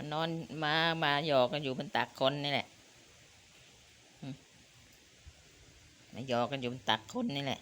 ันนอนมามาหยอกกันอยู่บนตักคนนี่แหละมาหยอกกันอยู่บนตักคนนี่แหละ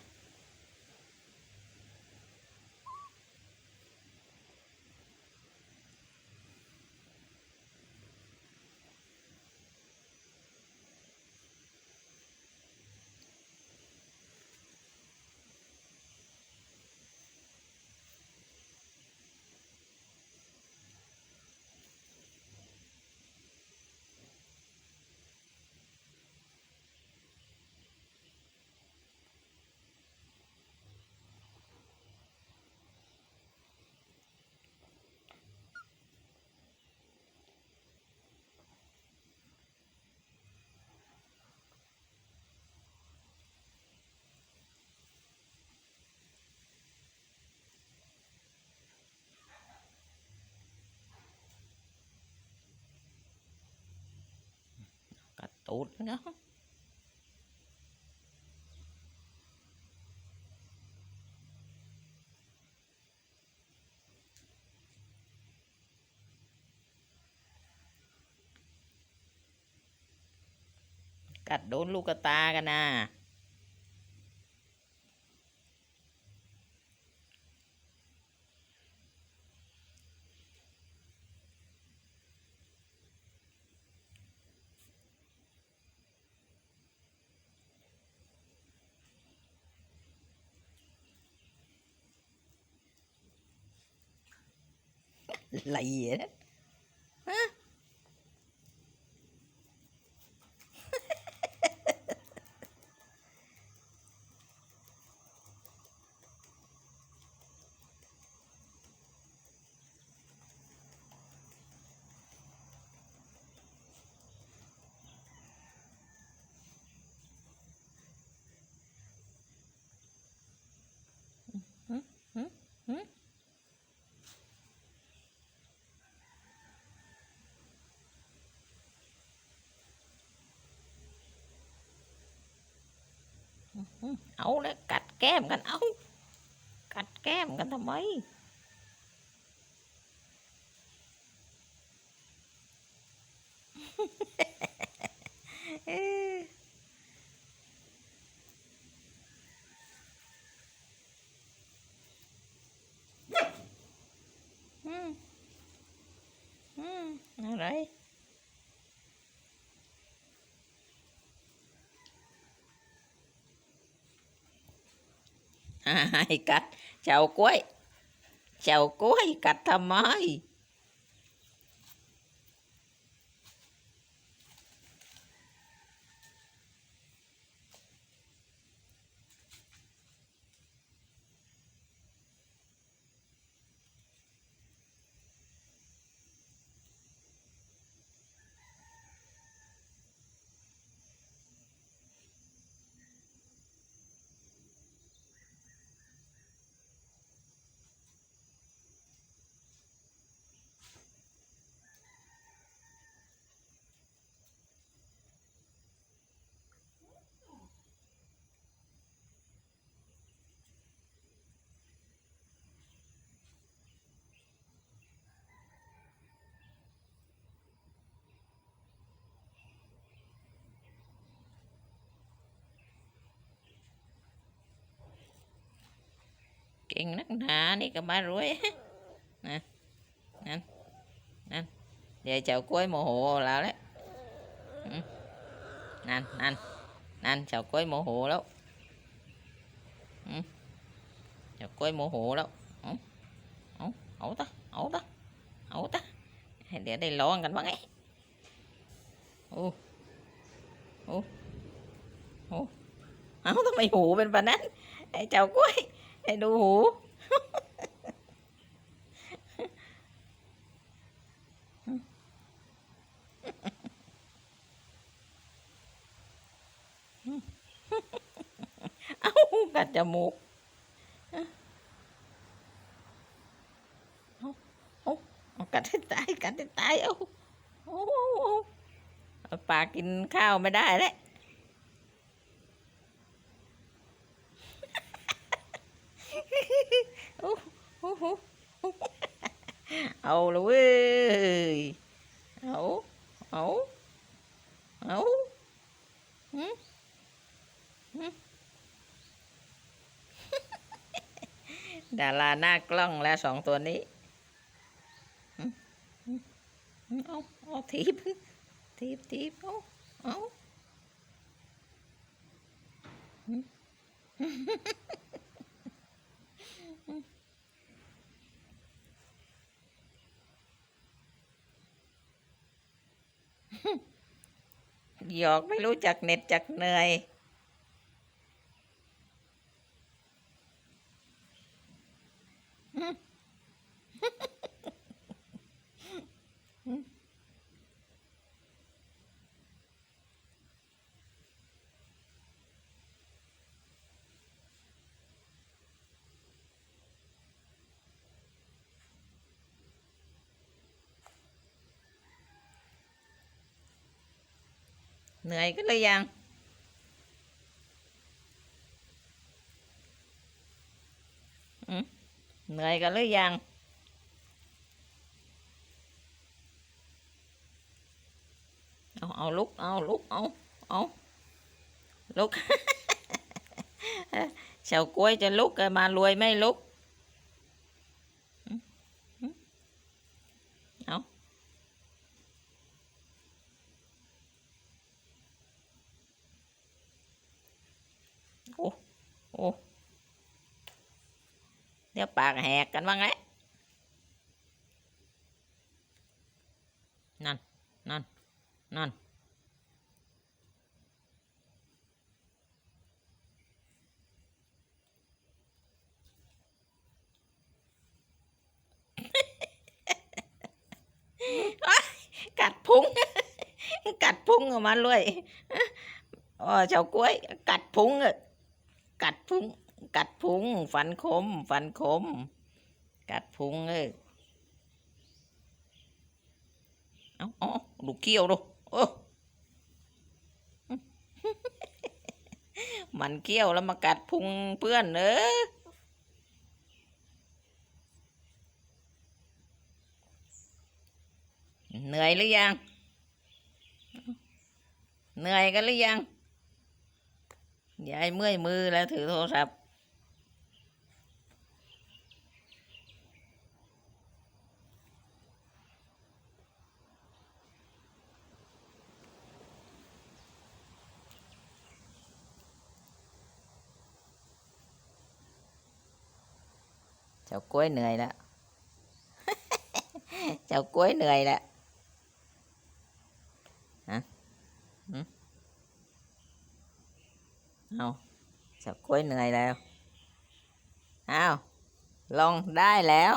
ตูดนะกัดโดนลูกตากันนะ ละ เอาแล้วกัดแก้มกันเอากัดแก้มกันทำไมเอ้ยอืมอืมอะไร อ่าให้กัดเจ้า กล้วยเจ้ากล้วยกัดทำไมเก่งนักหนานี่ก็มารวยนะนั่นนั่นเดี๋ยวเจ้ากล้วยโมโหแล้วแหละอืมนั่นนั่นนั่นเจ้ากล้วยโมโหแล้วอืมเจ้ากล้วยโมโหแล้วเอาเอาเอาตะเอาตะเอาตะให้เดี๋ยวได้ร้องกันบ้างไงโอ้โอ้โอ้เอาทำไมหูเป็นปานนั้นไอ้เจ้ากล้วย ให้ดูหู เอ้ากัดจมูกเอากัดให้ตายกัดให้ตายเอาเอาเอาเอาเอาปลากินข้าวไม่ได้แล้ว โอ้โห เอาละเว้ย เอา เอา เอาหืมหืมดาราหน้ากล้องแล้วสองตัวนี้ เอาเอาทีบทีบทีบเอาเอา หยอกไม่รู้จักเหน็ดจักเหนื่อย เหนื่อยกันเลยยัง เหนื่อยกันหรือยัง เอาเอาลุก เอาลุก เอาเอาลุกเฉากล้วยจะลุกมารวยไม่ลุกอืมอืมเอา โอ้ โอ้เดี๋ยวปากแหกกันบ้างไงนั่น นั่น นั่น กัดพุง กัดพุงออกมาเลย อ๋อเฉากล้วย กัดพุงอะ กัดพุง กัดพุง ฟันคม ฟันคม กัดพุงเออเอาเอาดูเขี้ยวดูโอ้มันเขี้ยวแล้วมากัดพุงเพื่อนเออเหนื่อยหรือยัง เหนื่อยกันหรือยัง ยายเมื่อยมือแล้วถือโทรศัพท์เจ้ากล้วยเหนื่อยแล้ว เจ้ากล้วยเหนื่อยแล้วฮะหืม เอาเจ้ากล้วยเหนื่อยแล้วเอาลงได้แล้ว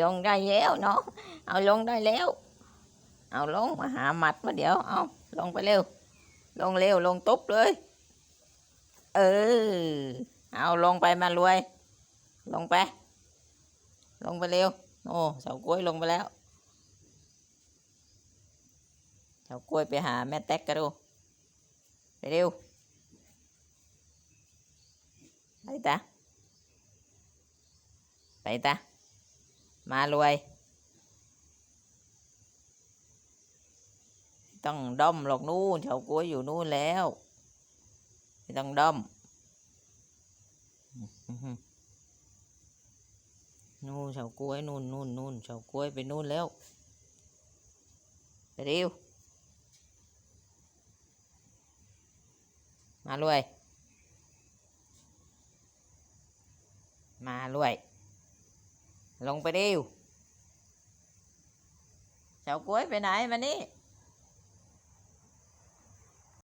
ยงได้แล้วเนาะเอาลงได้แล้ว เอาลงมาหาหมัดมาเดี๋ยวเอาลงไปเร็ว ลงเร็วลงตุ๊บเลย เออเอาลงไปมารวย ลงไป ลงไปเร็ว โอ้เสากล้วยลงไปแล้ว เสากล้วยไปหาแม่แต๊กกันดูไปเร็วไปตาไปตามารวย ต้องด้อมหรอกนู่นเฉากล้วยอยู่นู่นแล้วไม่ต้องด้อมนู่นเฉากล้วยนู่นนู่นนู่นเฉากล้วยไปนู่นแล้วไปเร็ว มารวย มารวย ลงไปดิวเฉากล้วยไปไหนมานี่